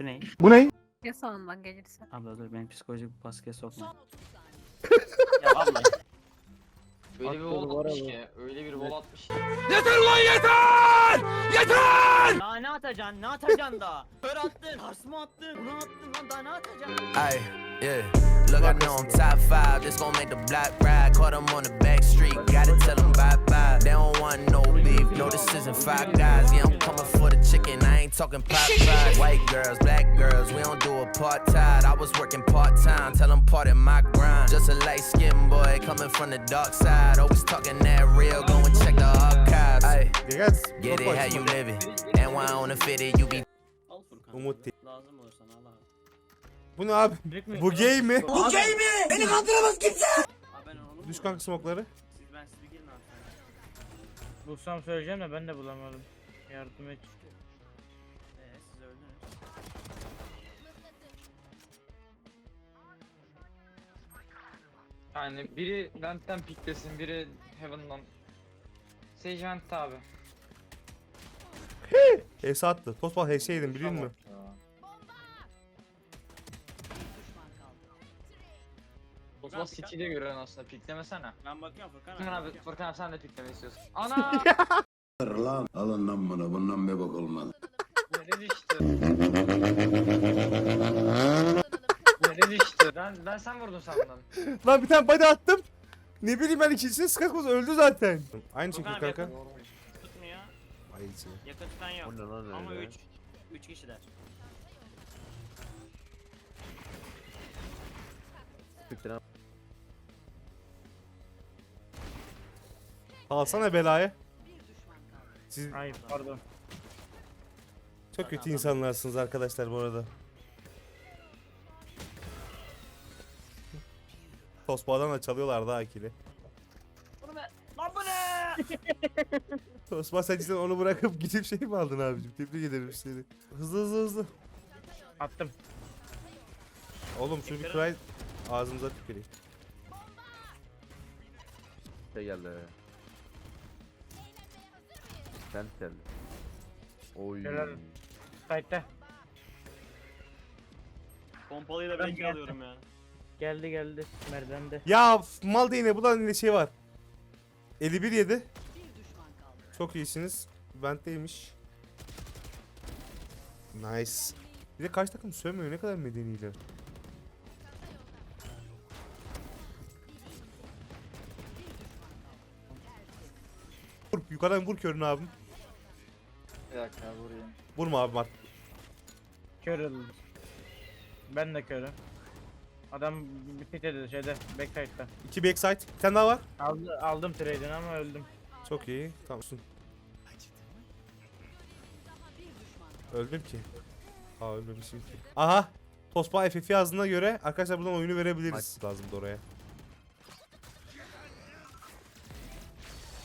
Bu ne? Bu ne? Ya sonundan gelirse. Abla dur beni psikolojik baskıya sokma. ya abla. Öyle bir vol atmış ki. Öyle bir vol atmış ki. Daha ne atacaksın? Ne atacaksın daha? Kör attın, hars mı attın? Bunu attın lan daha ne atacaksın? Ay, yeah. Look, I know I'm top five. This gon' make the block ride. Caught 'em on the back street. Gotta tell 'em bye bye. They don't want no beef. No, this isn't five guys. Yeah, I'm coming for the chicken. I ain't talking pop fries. White girls, black girls. We don't do a part time. I was working part time. Tell 'em part in my grind. Just a light skinned boy coming from the dark side. Always talking that real. Go and check the archives. Ay, Gel. get it how you living. And why on the fitted, you be Al Furkan. Umut Bu ne abi? Bu gay mi? Abi ben onu mu? Düş kanka smokları. Siz ben siz bir girin abi. Bulsam söyleyeceğim de ben de bulamadım. Yardım et. Eee siz öldünüz. Yani biri Vent'ten piklesin, biri Heaven'dan. Sage Vent abi. HS attı. Tosbal HS yedim biliyor musun? Osman City'de görüyorsun aslında piklemesene. Ben bakıyorum Furkan Furkan abi, bakıyorum. Furkan abi sen de pikleme istiyorsun. Ana! lan. Alın lan bunu. Bundan bir bak olmaz. Yere düştü. Yere düştü. Ben, ben sen vurdun sandım. Lan bir tane body attım. Ne bileyim ben ikincisini sıkatmaz öldü zaten. Aynı Furkan şekilde abi kanka. yakın tutmuyor. Ay içi. Yakın tutan yok. O ne lan Ama öyle? 3. 3 kişiler. Alsana belayı. Siz Ay pardon. çok kötü insanlarsınız arkadaşlar bu arada. Tosbağa'dan da çalıyorlar daha ikili. Bunu. Lan bu ne? Tosbağ sen cidden onu bırakıp gidip şey mi aldın abicim? Tebrik ederim seni. Hızlı hızlı hızlı. Attım. Oğlum şunu bir kray ağzımıza tüküreyim. Şey geldi. Sen geldi. Oy. Helal. Pompalıyı da Ben geldim. alıyorum ya. Geldi geldi. Merdende. Ya f- mal değine bu da ne şey var. 51 yedi. Çok iyisiniz. Vent'teymiş. Nice. Bir de kaç takım sövmüyor ne kadar medeniyle. Vur, yukarıdan vur körünü abim. Bir dakika vurayım. Vurma abim artık. Kör oldu. Ben de körüm. Adam bir pit dedi şeyde backside'da. 2 backside. Bir tane daha var. Aldı, aldım trade'ini ama öldüm. Çok iyi. Tamam. Öldüm ki. Aa ölmemişim ki. Aha. Tospa FF yazdığına göre arkadaşlar buradan oyunu verebiliriz. Lazımdı oraya.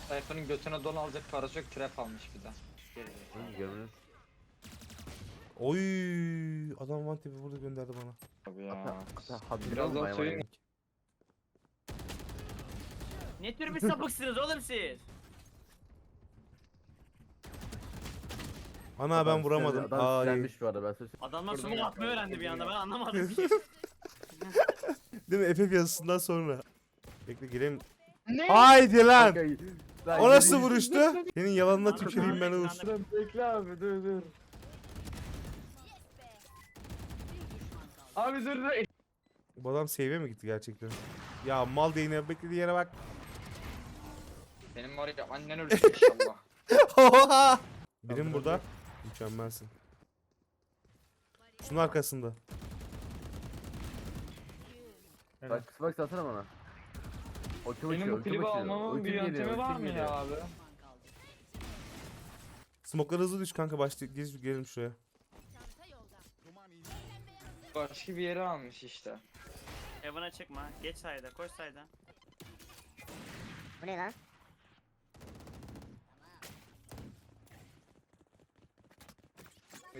Sayfanın götüne don alacak parası yok, trap almış bir de. Oy adam one tap'i burada gönderdi bana. Tabii ya. Ata, ata, hadi Biraz daha söyleyeyim. Ne tür bir sapıksınız oğlum siz? Ana ben vuramadım. Adam Ay. silenmiş bu arada ben söyleyeyim. Adamlar sumo ya. atmayı öğrendi bir anda ben anlamadım ki. Değil mi? FF yazısından sonra. Bekle gireyim. Haydi lan. O nasıl vuruştu? Senin yalanına tüküreyim ben Uğur. Bekle abi dur dur. Abi dur dur. Bu adam save'e mi gitti gerçekten? Ya mal değine beklediği yere bak. Benim var ya annen ölecek inşallah. Birim burada. Mükemmelsin. Şunun arkasında. Bak bak satsana bana. O kim Benim bu klibi almamın bir yöntemi var mı ya abi? Smoke'lar hızlı düş kanka başla. Gez gelelim şuraya. Başka bir yere almış işte. Heaven'a çıkma. Geç sayda, koş sayda. Bu ne lan?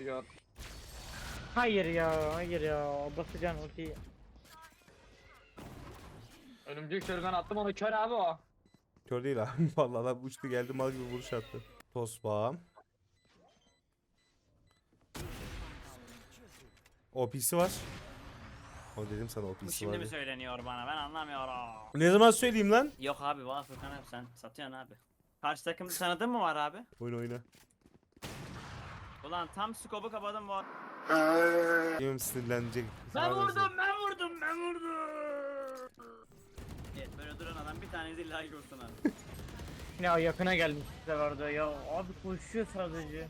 Yok. Hayır ya hayır ya. Basacaksın ultiyi. Ölümcül köründen attım onu kör abi o. Kör değil abi. Vallahi adam uçtu geldi mal gibi vuruş attı. Tosbağam. OP'si var. O dedim sana Bu OP'si şimdi var. mi diye. söyleniyor bana ben anlamıyorum. Ne zaman söyleyeyim lan? Yok abi valla Furkan abi sen satıyorsun abi. Karşı takım tanıdığın mı var abi? Oyun oyna. Ulan tam skobu kapadım bu. Yemin sinirlenecek. Ben Sana da vurdum ben vurdum ben vurdum. Evet böyle duran adam bir tane illa vursun abi. Ya yakına gelmiş sefer de ya abi koşuyor sadece.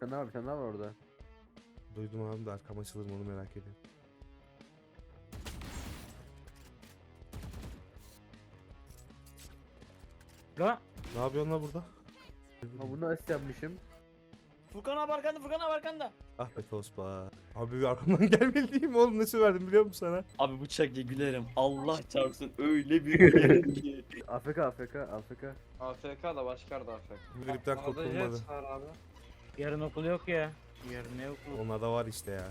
Sen ne abi sen ne var orada? Duydum abi de arkam açılır mı onu merak ediyorum. La Ne yapıyorsun lan burada? Ha bunu nasıl yapmışım? Furkan abi arkanda Furkan abi arkanda. Ah be Tosba. Abi bir arkamdan gelmeli değil mi oğlum ne söylerdim biliyor musun sana? Abi bıçak ye gülerim. Allah çarpsın öyle bir gülerim ki. AFK AFK AFK. AFK da başkar da AFK. Gripten Arada kurtulmadı. jet var abi. yarın okul yok ya. Yarın ne okulu? Onlar da var işte ya.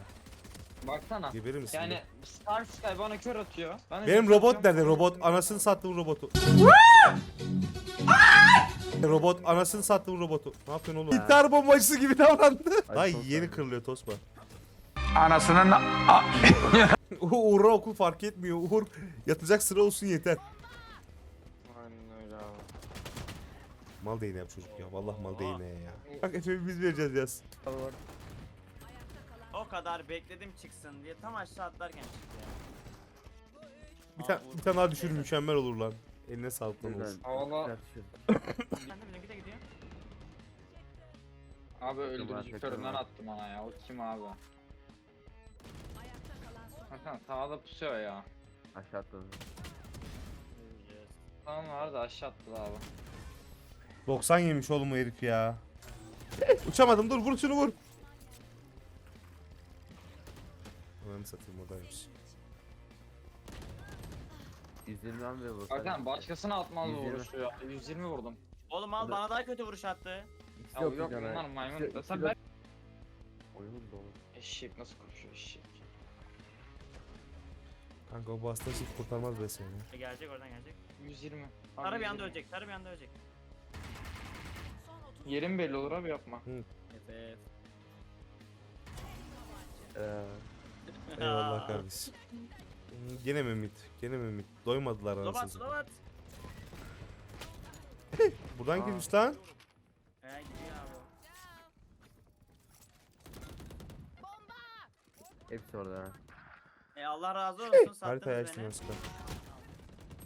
Baksana. Geberir misin? Yani be? Star Sky bana kör atıyor. Ben de Benim jet robot atıyorum. nerede? Robot anasını sattığım robotu. Robot anasını sattığım robotu. Ne yapıyorsun oğlum? İntihar bombacısı gibi davrandı. Ay, yeni kırılıyor Tosba. Anasının Uğur'a okul fark etmiyor. Uğur yatacak sıra olsun yeter. Aynen öyle abi. Mal değneği bu çocuk ya. Vallahi mal değneği ya. Bak Efe'yi biz vereceğiz yaz. O kadar bekledim çıksın diye tam aşağı atlarken çıktı ya. Bir, Aa, tane bir tane daha düşür mükemmel olur lan. Eline sağlık lan Güzel. olsun. Havalı. Tartışıyoruz. Ben de bizimki de gidiyor. Abi öldürücü AFK köründen var. attı bana ya. O kim abi? Hakan sağda pusuyor ya. Aşağı atladı. Tamam var da aşağı attı abi. 90 yemiş oğlum o herif ya. Uçamadım dur vur şunu vur. Ananı satayım oradaymış. 120 an ve bu. Hakan başkasına atmaz bu 120. vuruşu ya. 120 vurdum. Oğlum al bana daha kötü vuruş attı. Ya yok bunlar maymun. da Sen ben... Oyunun dolu. Eşek nasıl koşuyor eşek. Kanka o bastığın şey kurtarmaz be seni. E, Gelecek oradan gelecek. 120. Abi Sarı bir anda 120. ölecek. Sarı bir anda ölecek. Yerin belli olur abi yapma. Efe. Eee. Eyvallah kardeşim. Gene mi mid? Gene mi mid? Doymadılar anasını. satayım. lobat. Buradan Aa. girmiş lan. He gidiyor abi. Hepsi orada ha. E Allah razı olsun Harita sattınız açtım beni. aslında.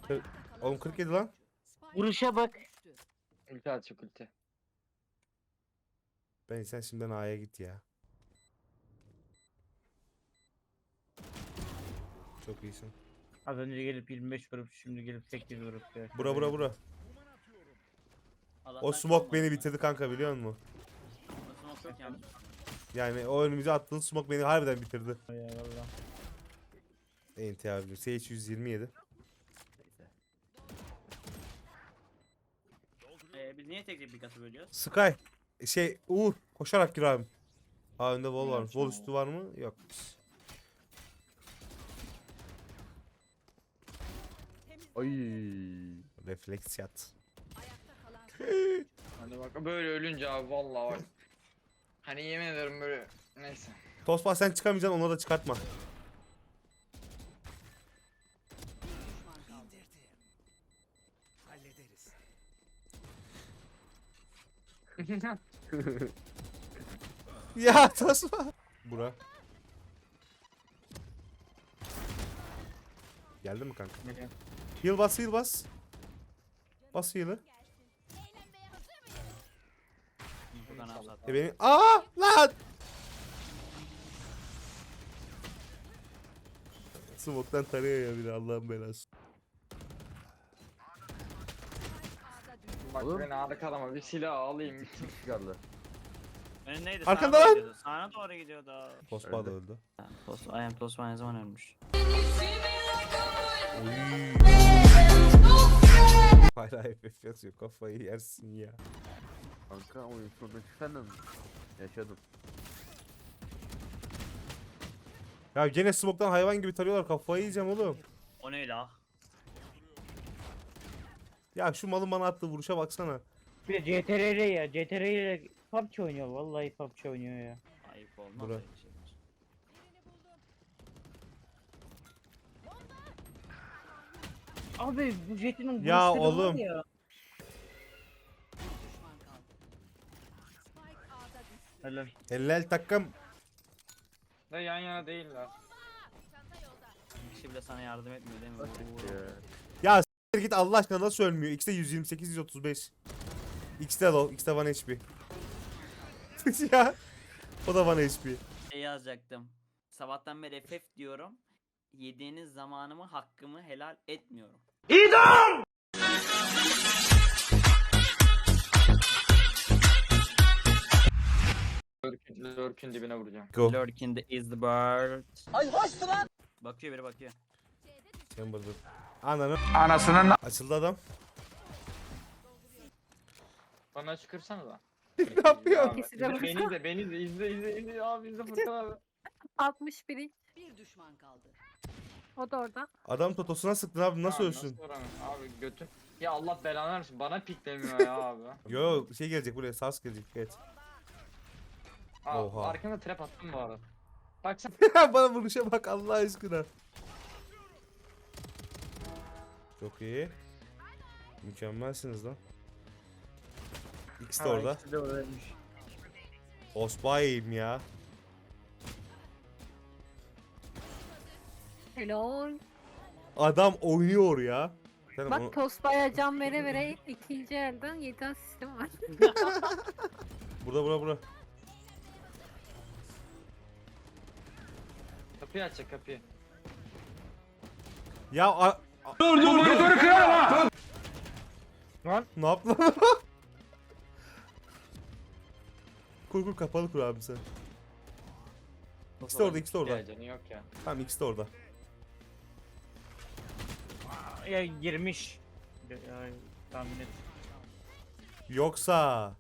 Kır- Oğlum 47 lan. Vuruşa bak. Ulti atacak ulti. Ben sen şimdiden A'ya git ya. Çok iyisin. Az önce gelip 25 vurup şimdi gelip 8 vurup ya. Bura bura bura. Allah'tan O smoke beni bitirdi kanka biliyor musun? Yani. O önümüze attığın smoke beni harbiden bitirdi. Ya valla. Enti abi. Sage 127. E, biz niye tek tek bir katı bölüyoruz? Sky. Şey Uğur koşarak gir abi. Aa önde wall var. Wall üstü var mı? Yok. Ay. Refleks yat. Hadi bak böyle ölünce abi vallahi bak. Hani yemin ederim böyle neyse. Tospa sen çıkamayacaksın ona da çıkartma. Ya Tospa. Bura. Geldi mi kanka? Geliyor. Heal bas heal bas. Bas heal'ı. Abi sattı. E beni... Aa lan! Smoke'tan tarıyor ya bir de Allah'ın belası. Bak Oğlum. beni arkadan ama bir silah alayım. Kaldı. Önündeydi. Arkanda sağa lan! gidiyordu, Sağına doğru gidiyordu. Tospa da Öldü. Tos, I am Tosman ne zaman ölmüş? Hala FF yazıyor kafayı yersin ya. Kanka oyun sonunda çıksan da mı? Yaşadım. Ya gene smoke'tan hayvan gibi tarıyorlar kafayı yiyeceğim oğlum. O ne la? Ya şu malın bana attığı vuruşa baksana. Bir de CTRL ya. CTRL ile PUBG oynuyor. Vallahi PUBG oynuyor ya. Ayıp olmaz Bura. öyle şeyler. Abi bu Jet'in Ya oğlum. Ya. Helal. Ellel takım. Ve yan yana değiller. Bir kişi bile sana yardım etmiyor değil mi? Ya. S**tir git Allah aşkına nasıl ölmüyor? X'te 128 135. X'te low, X'te 1 HP. ya. O da 1 HP. Şey yazacaktım. Sabahtan beri FF diyorum. Yediğiniz zamanımı hakkımı helal etmiyorum. Lurk'ün, Lurk'ün dibine vuracağım. Go. Lurking the is the bird. Ay hoştu lan. Bakıyor biri bakıyor. Chamber'dır. Ananı. Anasının Açıldı adam. Bana çıkırsana da. ne yapıyor? Beni burada. de beni de izle izle izle abi izle Furkan abi. 61 Bir düşman kaldı. O da orada. Adam totosuna sıktın abi nasıl Abi ölsün? Nasıl vuramıyorum? Abi götüm. Ya Allah belanı versin bana piklemiyor ya abi. Yo şey gelecek buraya sars gelecek evet. Aa, Oha. Arkana trap attım bu arada. Bak sen Bana vuruşa bak Allah aşkına. Çok iyi. Mükemmelsiniz lan. X de orada. ikisi de oradaymış. Osbay'ım ya. Helal. Adam oynuyor ya. Sen Bak onu- Tosba'ya can vere vere ikinci elden 7 asistim var. Burada burada burada. kapıyı açacak kapıyı. Ya a- Lan ne yaptın lan? kur kur kapalı kur abi sen. X de orada X de orada. Ya canı yok ya. Tamam de orada. Ya girmiş. Ya, tahmin et. Yoksa.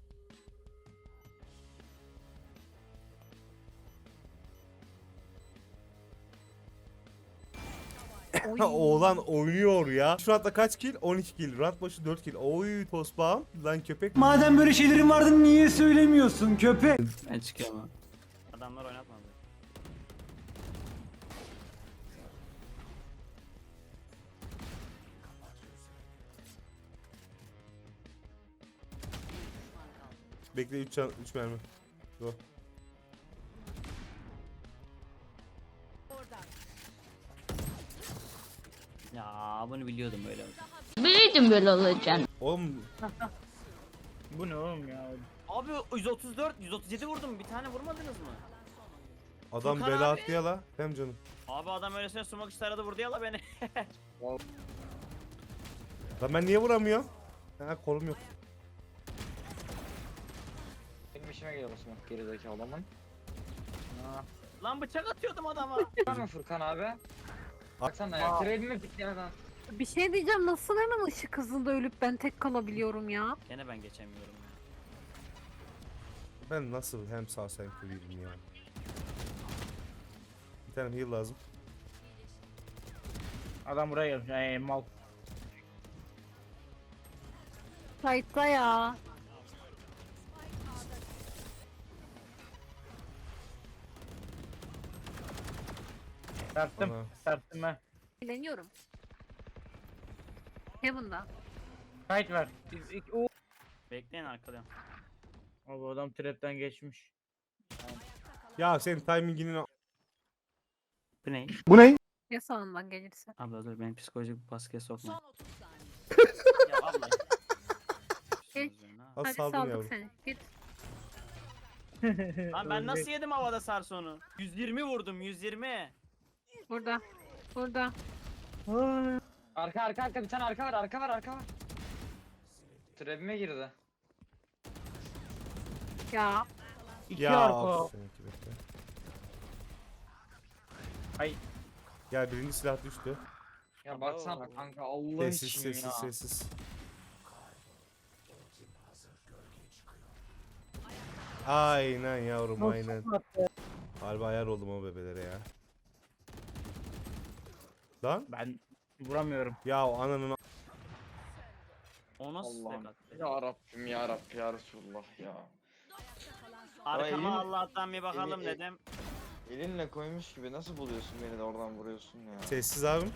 Oy. Oğlan oynuyor ya. Şu anda kaç kill? 12 kill. Round başı 4 kill. Oy tosbağım. Lan köpek. Madem böyle şeylerin vardı niye söylemiyorsun köpek? Ben çıkıyorum ha. Adamlar oynatmadı. Bekle 3 can 3 mermi. Go. Ya bunu biliyordum böyle. Biliyordum böyle olacağını. Oğlum Bu ne oğlum ya? Abi 134, 137 vurdum. Bir tane vurmadınız mı? adam Furkan bela abi. attı ya la. Hem canım. Abi adam öylesine sumak işte aradı vurdu ya la beni. Lan ben niye vuramıyorum? Ha kolum yok. Benim işime geliyor o smoke gerideki adamın. Lan bıçak atıyordum adama. Var mı Furkan abi? Baksana ya trade'imi piklemeden. Bir şey diyeceğim nasıl hemen ışık hızında ölüp ben tek kalabiliyorum ya. Gene ben geçemiyorum ya. Ben nasıl hem sağ hem kırıyım ya. Bir tane heal lazım. Adam buraya gelmiş. Ay mal. Kayıtta ya. Tarttım. Ana. Tarttım ben. Eğleniyorum. Heaven'da. Kayıt var. Biz ilk o. Bekleyin arkalıyorum. Abi adam trapten geçmiş. Ya senin timinginin Bu ne? Bu ne? Ya sağından gelirse. Abla dur beni psikolojik baskıya sokma. ya abla. Geç. Az Hadi saldın saldık yavrum. seni. Git. Lan ben nasıl yedim havada sarsonu? 120 vurdum 120. Burada. Burada. Arka arka arka bir tane arka var arka var arka var. Trap'ime girdi. Ya. İki Ya arka. of, seninki bekle. Ay. Gel birinci silah düştü. Ya baksana kanka Allah Sessiz için sessiz ya. sessiz. Aynen yavrum aynen. Harbi ayar oldum o bebelere ya. Lan Ben vuramıyorum. ya ananın a- O nasıl attı? Ya Rabbim ya Rabbi ya Resulullah ya. Arkama Allah'tan bir bakalım eli- dedim. Elinle koymuş gibi nasıl buluyorsun beni de oradan vuruyorsun ya. Sessiz abim.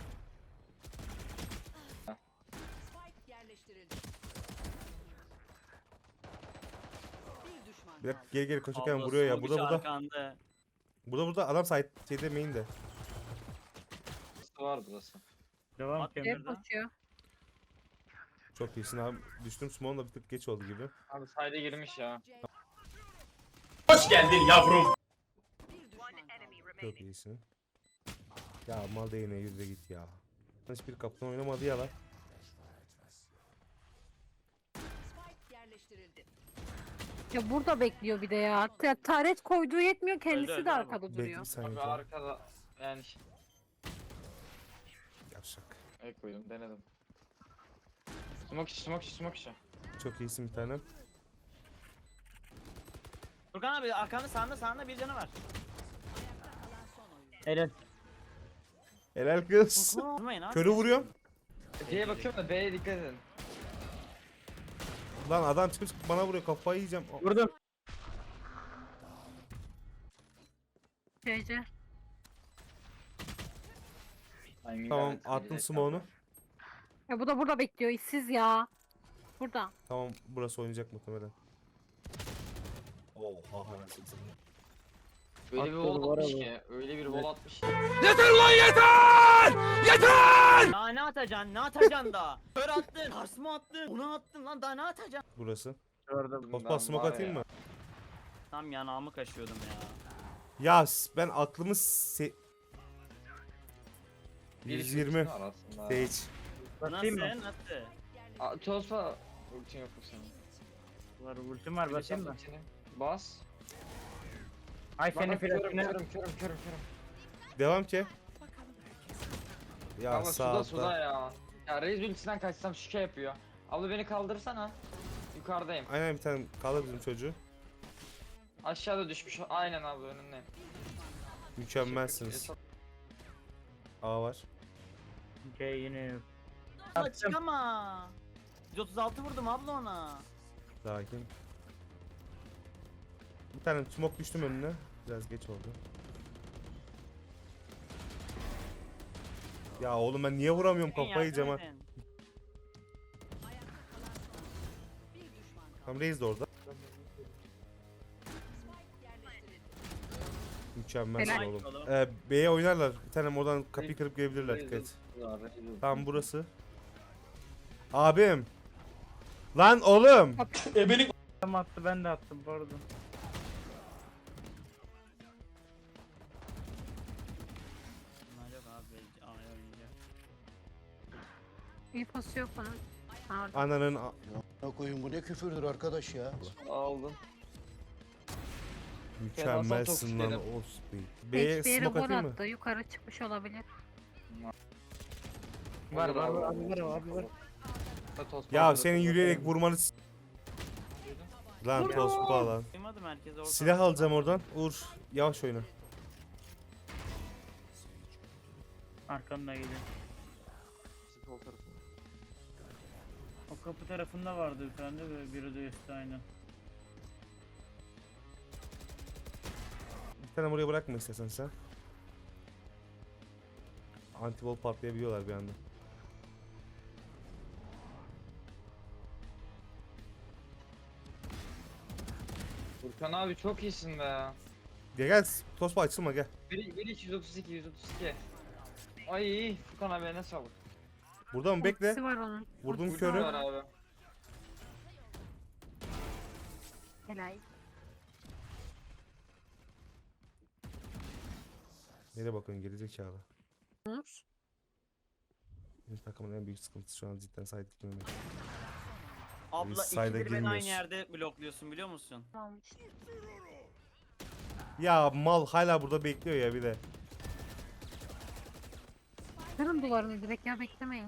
Bir dakika geri geri koşarken Abla vuruyor ya. Burada burada. arkanda. Burada burada adam site şeyde main de. Burası var burası. Devam At koşuyor. Çok iyisin abi. Düştüm da bir tık geç oldu gibi. Abi sayda girmiş ya. Çok iyisin. Ya mal değine yürü de git ya. Hiçbir kaptan oynamadı ya lan. Ya burada bekliyor bir de ya. Ta- Taret koyduğu yetmiyor kendisi öldü de ama. arkada Bekle duruyor. saniye. Abi arkada yani Yavşak. el koydum denedim. Smoke içi smoke içi smoke içi. Çok iyisin bir tanem. Furkan abi arkanda sağında sağında bir canı var. Evet. Helal kız. Vurmayın abi. Körü vuruyorum. C'ye bakıyorum da B'ye dikkat edin. Lan adam çıkıp çıkıp bana vuruyor kafayı yiyeceğim. Vurdum. CC. Tamam attım smoke'unu. Ya bu da burada bekliyor işsiz ya. Burada. Tamam burası oynayacak muhtemelen. Öyle bir Attı, wall duvara atmış vur. ki. Öyle bir wall atmış ki. Daha ne atacaksın? Ne atacaksın daha? Kör attın, harsmı attın, onu attın lan daha ne atacaksın? Burası. Gördüm. Tospa Ben smoke var atayım ya. mı? Tam yanağımı kaşıyordum ya. Ya s- ben aklımı se... Bir 120 çocuk var aslında. stage. Basayım mı? Nasıl? Nasıl? Aa, Tospa ultin yok mu senin? Var ultim var basayım mı? Ultini. Bas. Ay senin Bana körüm flash'ine. körüm körüm körüm körüm. Devam ki. Ya Ama sağ suda altta. suda ya. Ya Reis ultisinden kaçsam şike yapıyor. Abla beni kaldırsana. Yukarıdayım. Aynen bir tane kalır bizim çocuğu. Aşağıda düşmüş. Aynen abi önündeyim. Mükemmelsiniz. A var. Yine. Abla Attım. çıkama. 136 vurdum abla ona. Sakin. Bir tane smoke düştüm önüne. Biraz geç oldu. Ya oğlum ben niye vuramıyorum kafayı yardım edin. Tam Reis de orada. Mükemmelsin Helal. oğlum. Ee, B'ye oynarlar. Bir tane oradan kapıyı kırıp gelebilirler. Dikkat. ultisi Tamam burası. Abim. Lan oğlum. Tam attı ben de attım pardon. Bunlar yok. Pardon. Ananın a- Ya koyun bu ne küfürdür arkadaş ya. Aldın. mükemmelsin lan Osby. B'ye Hiçbir yere smoke gol atayım mı? attı. Yukarı çıkmış olabilir. Var var var abi var abi var. Ya senin yürüyerek vurmanı s- Lan tospa lan. Duymadım herkes orada. Silah alacağım oradan. Uğur yavaş oyna. Arkamda geliyor. O kapı tarafında vardı bir tane ve biri de üstte aynen. Bir tane buraya bırakma istersen sen. Antivol patlayabiliyorlar bir anda. Furkan abi çok iyisin be. Gel gel tospa açılma gel. 1 1 232 132. Ay Furkan abi ne sağlık. Burada mı bekle. Ultisi var onun. Vurdum Ultisi körü. Var abi. Helal. Nereye bakıyorsun gerizekalı. Benim takımın en büyük sıkıntısı şu an cidden side gitmemek. Abla Biz ikidir beni aynı girmiyoruz. yerde blokluyorsun biliyor musun? Ya mal hala burada bekliyor ya bir de. Kırın duvarını direkt ya beklemeyin.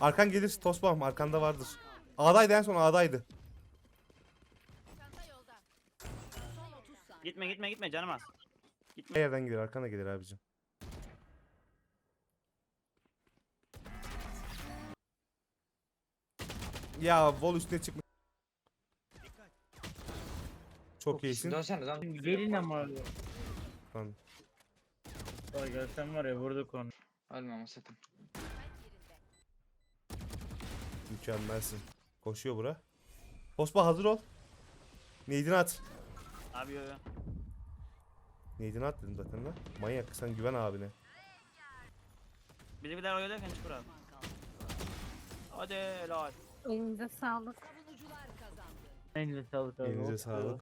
Arkan gelir tosbağım arkanda vardır. A'daydı en son A'daydı. Gitme gitme gitme canım az. Her yerden gelir arkana gelir abicim. Ya vol üstüne çıkmış. Çok iyisin. Dönsene dön. Gelin ama. Lan. Vay gelsen var ya vurduk onu. Ölme ama sakın. Mükemmelsin. Koşuyor bura. Pospa hazır ol. Neydin at. Abi yo yo. Neydin at dedim zaten lan. Manyak sen güven abine. Biri bir daha oynarken çıkır abi. Hadi helal. Elinize sağlık. Elinize sağlık abi. Elinize sağlık.